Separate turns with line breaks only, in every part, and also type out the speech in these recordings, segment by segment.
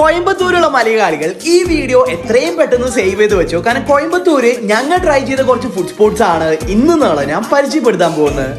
കോയമ്പത്തൂരുള്ള മലയാളികൾ ഈ വീഡിയോ എത്രയും പെട്ടെന്ന് സേവ് ചെയ്ത് വെച്ചു. കാരണം കോയമ്പത്തൂര് ഞങ്ങൾ ട്രൈ ചെയ്ത കുറച്ച് ഫുഡ് സ്പോട്ട്സ് ആണ് ഇന്ന് നാളെ ഞാൻ പരിചയപ്പെടുത്താൻ പോകുന്നത്.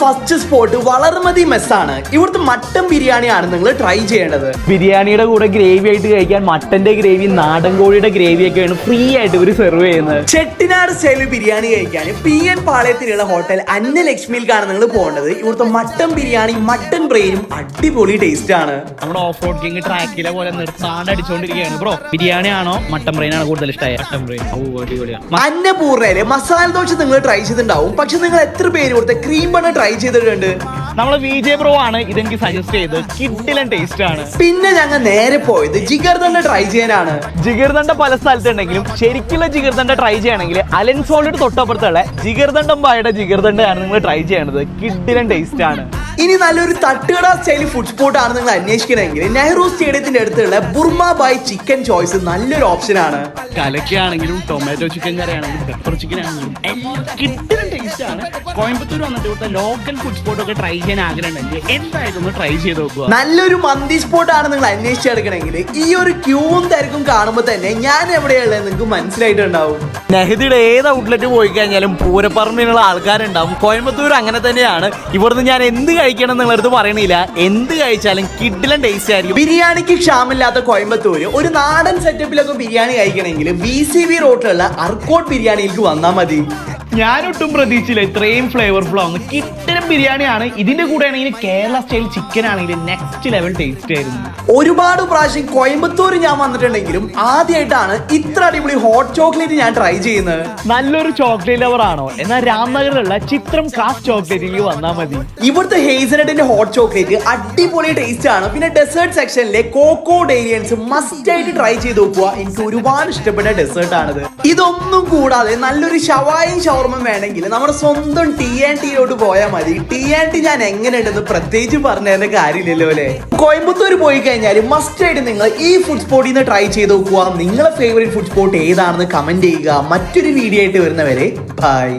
ഫസ്റ്റ് സ്പോട്ട് വളർമതി മെസ്സാണ് ഇവിടുത്തെ മട്ടൻ ബിരിയാണിയാണ് നിങ്ങൾ ട്രൈ ചെയ്യേണ്ടത്.
ബിരിയാണിയുടെ കൂടെ ഗ്രേവി ആയിട്ട് കഴിക്കാൻ മട്ടന്റെ ഗ്രേവി നാടൻ കോഴിയുടെ ഗ്രേവി ഒക്കെയാണ് ഫ്രീ ആയിട്ട് ഇവർ സെർവ് ചെയ്യുന്നത്.
ചെട്ടിനാട് സ്റ്റൈലിൽ ബിരിയാണി കഴിക്കാൻ പി എൻ പാളയത്തിലുള്ള ഹോട്ടൽ അന്നലക്ഷ്മിയിലേക്കാണ് നിങ്ങൾ പോകേണ്ടത്. ഇവിടുത്തെ മട്ടൻ ബിരിയാണി മട്ടൻ ബ്രെയിനും അടിപൊളി ടേസ്റ്റ് ആണ്.
നമ്മുടെ ഓഫ് റോഡ് കിങ് ട്രാക്കിലെ പോലെ നിർത്താണ്ട് അടിച്ചുകൊണ്ടിരിക്കുകയാണ് ബ്രോ ബിരിയാണി ആണോ മട്ടൻ ബ്രെയിൻ ആണോ കൂടുതൽ ഇഷ്ടമായ മട്ടൻ ബ്രെയിൻ. ഓ അടിപൊളിയാണ്.
അന്നപൂർണയിലെ മസാല ദോശ നിങ്ങൾ ട്രൈ ചെയ്തിട്ടുണ്ടാവും. പക്ഷെ നിങ്ങൾ എത്ര പേര് ഇവിടുത്തെ ക്രീം ബണ് ട്രൈ ചെയ്തിട്ടുണ്ട്.
നമ്മളെ വി ജെ ബ്രോ ആണ് ഇതെനിക്ക് സജസ്റ്റ് ചെയ്ത് കിഡിലൻ ടേസ്റ്റ് ആണ്.
പിന്നെ ഞങ്ങൾ നേരെ പോയത് ജിഗർദണ്ഡ ട്രൈ ചെയ്യാനാണ്.
ജിഗർദണ്ഡ പല സ്ഥലത്തുണ്ടെങ്കിലും ശരിക്കുള്ള ജിഗർദണ്ഡ ട്രൈ ചെയ്യണമെങ്കിൽ അലൻസോളിന്റെ തൊട്ടപ്പുറത്തുള്ള ജിഗർദണ്ഡം പായുടെ ജിഗർദണ്ഡയാണ് നിങ്ങൾ ട്രൈ ചെയ്യണത്. കിഡിലൻ ടേസ്റ്റ് ആണ്.
ഇനി നല്ലൊരു തട്ടുകട സ്റ്റൈൽ ഫുഡ് സ്പോട്ട് ആണ് നിങ്ങൾ അന്വേഷിക്കണമെങ്കിൽ. നെഹ്റു സ്റ്റേഡിയത്തിന്റെ അടുത്തുള്ള ബുർമ ബൈ ചിക്കൻ ചോയ്സ് നല്ലൊരു ഓപ്ഷൻ ആണ്.
കലക്കാണെങ്കിലും ടൊമാറ്റോ ചിക്കൻ കറി ആണെങ്കിലും പെപ്പർ ചിക്കൻ ആണെങ്കിലും എല്ലാം കിട്ടുന്ന ടേസ്റ്റ് ആണ്. കോയമ്പത്തൂർ വന്നിട്ട് ഇവിടുത്തെ ലോക്കൽ ഫുഡ് സ്പോട്ട് ഒക്കെ ട്രൈ ചെയ്യാൻ ആഗ്രഹമുണ്ടെങ്കിൽ എന്തായാലും ഒന്ന് ട്രൈ ചെയ്ത് നോക്കുക.
നല്ലൊരു മന്തി സ്പോട്ട് ആണ് നിങ്ങൾ അന്വേഷിച്ചെടുക്കണമെങ്കിൽ ഈ ഒരു ക്യൂവും തിരക്കും കാണുമ്പോൾ തന്നെ ഞാൻ എവിടെയുള്ളത് നിങ്ങൾക്ക് മനസ്സിലായിട്ടുണ്ടാവും.
നെഹദിയുടെ ഏത് ഔട്ട്ലെറ്റ് പോയി കഴിഞ്ഞാലും പൂരപ്പറമ്പിനുള്ള ആൾക്കാരുണ്ടാവും. കോയമ്പത്തൂർ അങ്ങനെ തന്നെയാണ്. ഇവിടുന്ന് ഞാൻ എന്ത് കഴിക്കണം എന്നുള്ളടുത്ത് പറയണില്ല. എന്ത് കഴിച്ചാലും കിഡിലൻ ടേസ്റ്റ് ആയിരിക്കും.
ബിരിയാണിക്ക് ക്ഷാമില്ലാത്ത കോയമ്പത്തൂര് ഒരു നാടൻ സെറ്റപ്പിലൊക്കെ ബിരിയാണി കഴിക്കണമെങ്കിൽ ബി സി ബി റോട്ടിലുള്ള അർക്കോട്ട് ബിരിയാണിയിലേക്ക് വന്നാൽ മതി.
ഞാനൊട്ടും പ്രതീക്ഷിച്ചില്ല. ഇത്രയും ഫ്ലേവർഫുൾ ആവുന്നു കിട്ടനം ബിരിയാണിയാണ്. ഇതിന്റെ കൂടെ ആണെങ്കിൽ കേരള സ്റ്റൈൽ ചിക്കൻ ആണെങ്കിൽ നെക്സ്റ്റ് ലെവൽ ടേസ്റ്റ് ആയിരുന്നു.
ഒരുപാട് പ്രാവശ്യം കോയമ്പത്തൂർ ഞാൻ വന്നിട്ടുണ്ടെങ്കിലും ആദ്യമായിട്ടാണ് ഇത്ര അടിപൊളി ഹോട്ട് ചോക്ലേറ്റ് ഞാൻ ട്രൈ ചെയ്യുന്നത്.
നല്ലൊരു ചോക്ലേറ്റ് ലവർ ആണോ? എന്നാൽ രാംനഗറിലുള്ള ചിത്രം കാഫ് ചോക്ലേറ്റിലേക്ക് വന്നാൽ മതി.
ഇവിടുത്തെ ഹേസനട്ടിന്റെ ഹോട്ട് ചോക്ലേറ്റ് അടിപൊളി ടേസ്റ്റ് ആണ്. പിന്നെ ഡെസേർട്ട് സെക്ഷനിലെ കോക്കോ ഡേരിയൻസ് മസ്റ്റ് ആയിട്ട് ട്രൈ ചെയ്ത് നോക്കുക. എനിക്ക് ഒരുപാട് ഇഷ്ടപ്പെട്ട ഡെസേർട്ട് ആണിത്. ഇതൊന്നും കൂടാതെ നല്ലൊരു ഷവായും ഷവർമ്മ വേണമെങ്കിൽ നമ്മുടെ സ്വന്തം ടി ആൻഡ് ടിയിലോട്ട് പോയാൽ മതി. ടി ആൻഡ് ടി ഞാൻ എങ്ങനെയുണ്ടെന്ന് പ്രത്യേകിച്ച് പറഞ്ഞതിന്റെ കാര്യമില്ലല്ലോ അല്ലേ? കോയമ്പത്തൂർ പോയി കഴിഞ്ഞാൽ മസ്റ്റ് ആയിട്ട് നിങ്ങൾ ഈ ഫുഡ് സ്പോട്ടിൽ നിന്ന് ട്രൈ ചെയ്ത് നോക്കുക. നിങ്ങളെ ഫേവറേറ്റ് ഫുഡ് സ്പോട്ട് ഏതാണെന്ന് കമന്റ് ചെയ്യുക. മറ്റൊരു വീഡിയോ ആയിട്ട് വരുന്നവരെ ബൈ